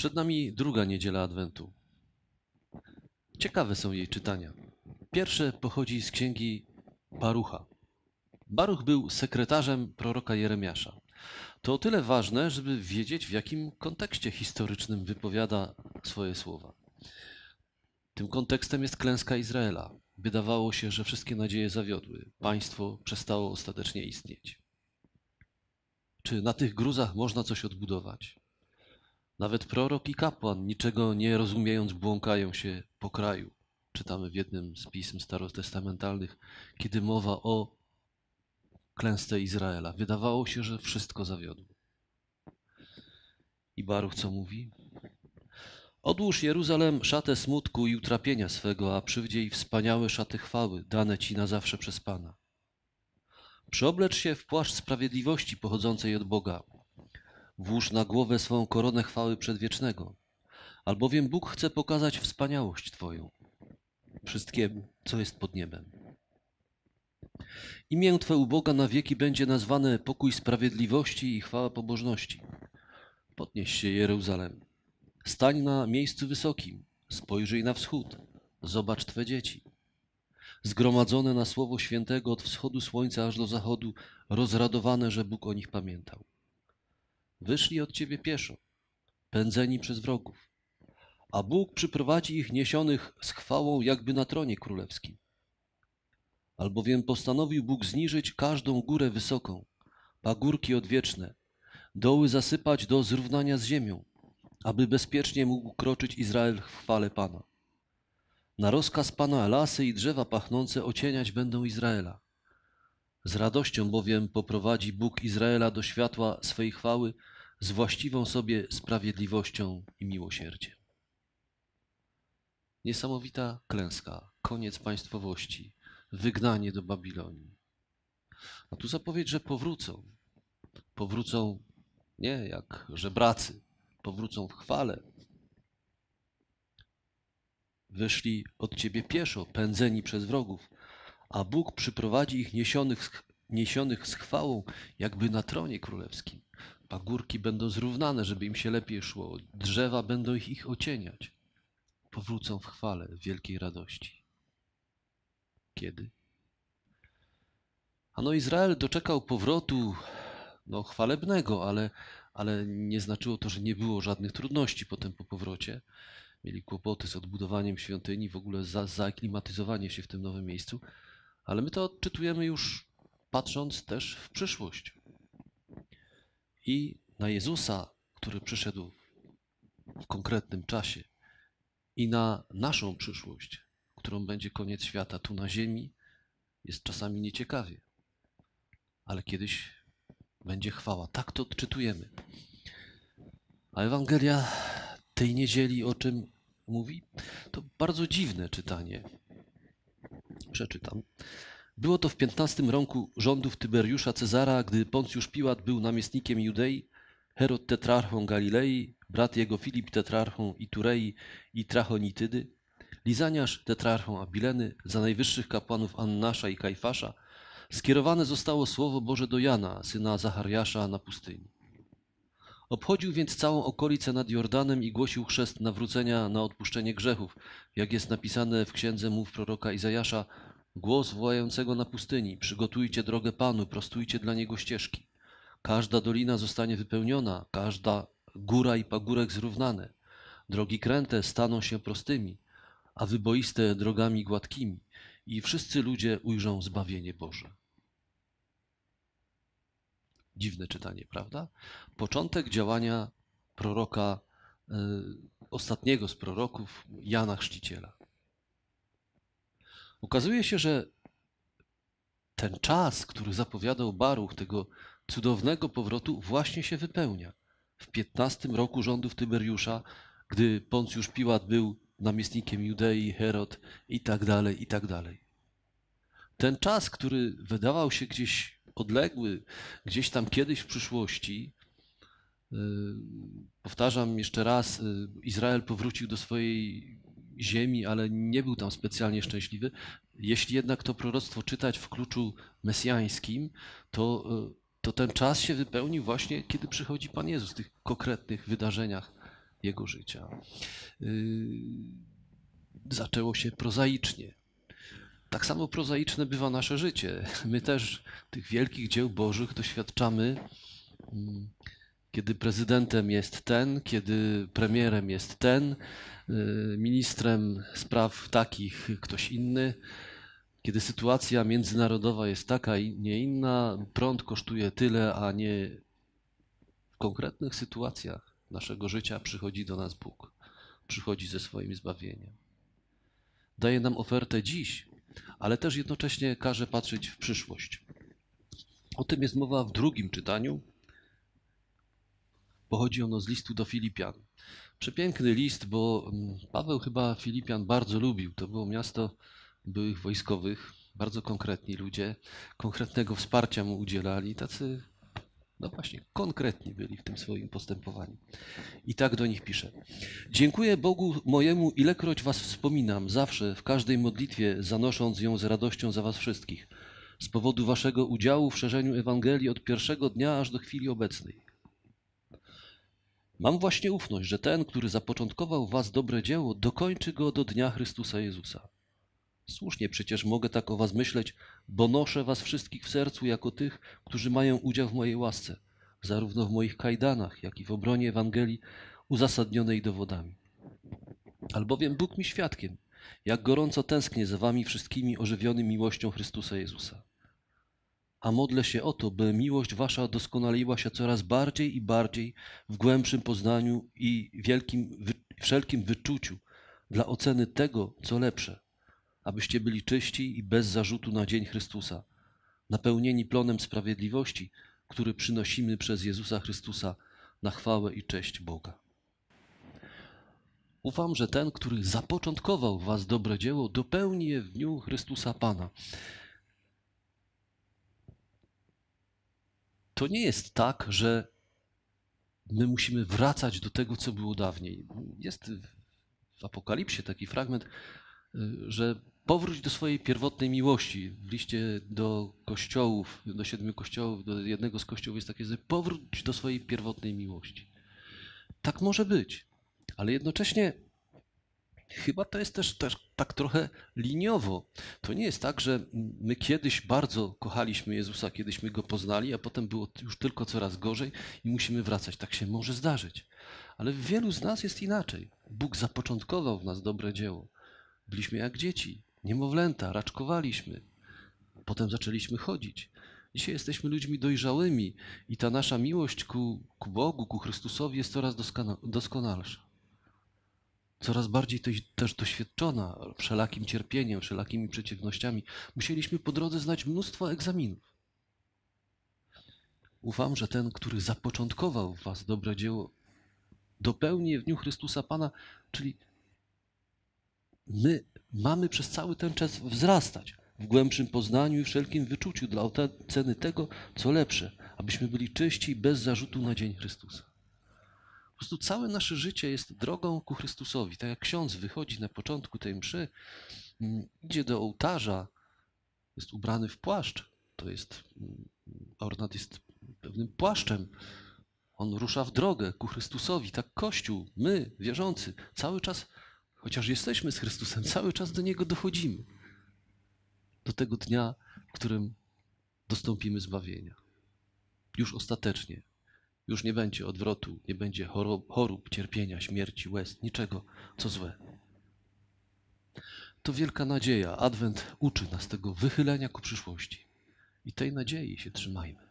Przed nami druga niedziela Adwentu. Ciekawe są jej czytania. Pierwsze pochodzi z księgi Barucha. Baruch był sekretarzem proroka Jeremiasza. To o tyle ważne, żeby wiedzieć, w jakim kontekście historycznym wypowiada swoje słowa. Tym kontekstem jest klęska Izraela. Wydawało się, że wszystkie nadzieje zawiodły. Państwo przestało ostatecznie istnieć. Czy na tych gruzach można coś odbudować? Nawet prorok i kapłan, niczego nie rozumiejąc, błąkają się po kraju. Czytamy w jednym z pism starotestamentalnych, kiedy mowa o klęsce Izraela. Wydawało się, że wszystko zawiodło. I Baruch co mówi? Odłóż Jeruzalem szatę smutku i utrapienia swego, a przywdziej wspaniałe szaty chwały, dane ci na zawsze przez Pana. Przyoblecz się w płaszcz sprawiedliwości pochodzącej od Boga. Włóż na głowę swą koronę chwały przedwiecznego, albowiem Bóg chce pokazać wspaniałość Twoją wszystkiemu, co jest pod niebem. Imię Twe u Boga na wieki będzie nazwane pokój sprawiedliwości i chwała pobożności. Podnieś się, Jeruzalem. Stań na miejscu wysokim, spojrzyj na wschód, zobacz Twe dzieci. Zgromadzone na słowo świętego od wschodu słońca aż do zachodu, rozradowane, że Bóg o nich pamiętał. Wyszli od Ciebie pieszo, pędzeni przez wrogów, a Bóg przyprowadzi ich niesionych z chwałą jakby na tronie królewskim. Albowiem postanowił Bóg zniżyć każdą górę wysoką, pagórki odwieczne, doły zasypać do zrównania z ziemią, aby bezpiecznie mógł kroczyć Izrael w chwale Pana. Na rozkaz Pana lasy i drzewa pachnące ocieniać będą Izraela. Z radością bowiem poprowadzi Bóg Izraela do światła swej chwały z właściwą sobie sprawiedliwością i miłosierdziem. Niesamowita klęska, koniec państwowości, wygnanie do Babilonii. A tu zapowiedź, że powrócą. Powrócą nie jak żebracy, powrócą w chwale. Wyszli od ciebie pieszo, pędzeni przez wrogów, a Bóg przyprowadzi ich niesionych, niesionych z chwałą, jakby na tronie królewskim. Pagórki będą zrównane, żeby im się lepiej szło, drzewa będą ich, ich ocieniać. Powrócą w chwale, w wielkiej radości. Kiedy? Ano Izrael doczekał powrotu no, chwalebnego, ale, ale nie znaczyło to, że nie było żadnych trudności potem po powrocie. Mieli kłopoty z odbudowaniem świątyni, w ogóle za, zaaklimatyzowanie się w tym nowym miejscu, ale my to odczytujemy już patrząc też w przyszłość. I na Jezusa, który przyszedł w konkretnym czasie, i na naszą przyszłość, którą będzie koniec świata tu na ziemi, jest czasami nieciekawie. Ale kiedyś będzie chwała. Tak to odczytujemy. A Ewangelia tej niedzieli o czym mówi? To bardzo dziwne czytanie. Przeczytam. Było to w 15 roku rządów Tyberiusza Cezara, gdy Poncjusz Piłat był namiestnikiem Judei, Herod tetrarchą Galilei, brat jego Filip tetrarchą Iturei i Trachonitydy, Lizaniasz tetrarchą Abileny, za najwyższych kapłanów Annasza i Kajfasza, skierowane zostało słowo Boże do Jana, syna Zachariasza na pustyni. Obchodził więc całą okolicę nad Jordanem i głosił chrzest nawrócenia na odpuszczenie grzechów, jak jest napisane w księdze mów proroka Izajasza, głos wołającego na pustyni, przygotujcie drogę Panu, prostujcie dla Niego ścieżki. Każda dolina zostanie wypełniona, każda góra i pagórek zrównane. Drogi kręte staną się prostymi, a wyboiste drogami gładkimi i wszyscy ludzie ujrzą zbawienie Boże. Dziwne czytanie, prawda? Początek działania proroka, y, ostatniego z proroków, Jana Chrzciciela. Okazuje się, że ten czas, który zapowiadał Baruch, tego cudownego powrotu, właśnie się wypełnia. W 15 roku rządów Tyberiusza, gdy Poncjusz Piłat był namiestnikiem Judei, Herod i tak dalej, i tak dalej. Ten czas, który wydawał się gdzieś odległy, gdzieś tam kiedyś w przyszłości, y, powtarzam jeszcze raz, y, Izrael powrócił do swojej ziemi, ale nie był tam specjalnie szczęśliwy. Jeśli jednak to proroctwo czytać w kluczu mesjańskim, to, y, to ten czas się wypełnił właśnie, kiedy przychodzi Pan Jezus w tych konkretnych wydarzeniach jego życia. Zaczęło się prozaicznie. Tak samo prozaiczne bywa nasze życie. My też tych wielkich dzieł Bożych doświadczamy, mm, kiedy prezydentem jest ten, kiedy premierem jest ten, yy, ministrem spraw takich ktoś inny, kiedy sytuacja międzynarodowa jest taka i nie inna, prąd kosztuje tyle, a nie w konkretnych sytuacjach naszego życia przychodzi do nas Bóg, przychodzi ze swoim zbawieniem. Daje nam ofertę dziś, ale też jednocześnie każe patrzeć w przyszłość. O tym jest mowa w drugim czytaniu. Pochodzi ono z listu do Filipian. Przepiękny list, bo mm, Paweł chyba Filipian bardzo lubił. To było miasto byłych wojskowych, bardzo konkretni ludzie, konkretnego wsparcia mu udzielali, tacy, no właśnie, konkretni byli w tym swoim postępowaniu. I tak do nich pisze. Dziękuję Bogu mojemu, ilekroć was wspominam, zawsze, w każdej modlitwie, zanosząc ją z radością za was wszystkich, z powodu waszego udziału w szerzeniu Ewangelii od pierwszego dnia aż do chwili obecnej. Mam właśnie ufność, że ten, który zapoczątkował was dobre dzieło, dokończy go do dnia Chrystusa Jezusa. Słusznie przecież mogę tak o was myśleć, bo noszę was wszystkich w sercu jako tych, którzy mają udział w mojej łasce, zarówno w moich kajdanach, jak i w obronie Ewangelii uzasadnionej dowodami. Albowiem Bóg mi świadkiem, jak gorąco tęsknię za wami wszystkimi ożywionym miłością Chrystusa Jezusa. A modlę się o to, by miłość wasza doskonaliła się coraz bardziej i bardziej w głębszym poznaniu i wielkim, wszelkim wyczuciu dla oceny tego, co lepsze, abyście byli czyści i bez zarzutu na dzień Chrystusa, napełnieni plonem sprawiedliwości, który przynosimy przez Jezusa Chrystusa na chwałę i cześć Boga. Ufam, że ten, który zapoczątkował w was dobre dzieło, dopełni je w dniu Chrystusa Pana. To nie jest tak, że my musimy wracać do tego, co było dawniej. Jest w Apokalipsie taki fragment, że powróć do swojej pierwotnej miłości. W liście do kościołów, do siedmiu kościołów, do jednego z kościołów jest takie, że powróć do swojej pierwotnej miłości. Tak może być, ale jednocześnie chyba to jest też, też tak trochę liniowo. To nie jest tak, że my kiedyś bardzo kochaliśmy Jezusa, kiedyśmy Go poznali, a potem było już tylko coraz gorzej i musimy wracać. Tak się może zdarzyć. Ale w wielu z nas jest inaczej. Bóg zapoczątkował w nas dobre dzieło. Byliśmy jak dzieci, niemowlęta, raczkowaliśmy. Potem zaczęliśmy chodzić. Dzisiaj jesteśmy ludźmi dojrzałymi i ta nasza miłość ku, ku Bogu, ku Chrystusowi jest coraz doskonalsza. Coraz bardziej też doświadczona wszelakim cierpieniem, wszelakimi przeciwnościami. Musieliśmy po drodze znać mnóstwo egzaminów. Ufam, że ten, który zapoczątkował w Was dobre dzieło, dopełni je w dniu Chrystusa Pana, czyli my mamy przez cały ten czas wzrastać w głębszym poznaniu i wszelkim wyczuciu dla oceny tego, co lepsze, abyśmy byli czyści bez zarzutu na dzień Chrystusa. Po prostu całe nasze życie jest drogą ku Chrystusowi. Tak jak ksiądz wychodzi na początku tej mszy, mm, idzie do ołtarza, jest ubrany w płaszcz. To jest, mm, ornat jest pewnym płaszczem. On rusza w drogę ku Chrystusowi. Tak Kościół, my, wierzący, cały czas Chociaż jesteśmy z Chrystusem, cały czas do Niego dochodzimy. Do tego dnia, w którym dostąpimy zbawienia. Już ostatecznie. Już nie będzie odwrotu, nie będzie chorób, chorób, cierpienia, śmierci, łez, niczego, co złe. To wielka nadzieja. Adwent uczy nas tego wychylenia ku przyszłości. I tej nadziei się trzymajmy.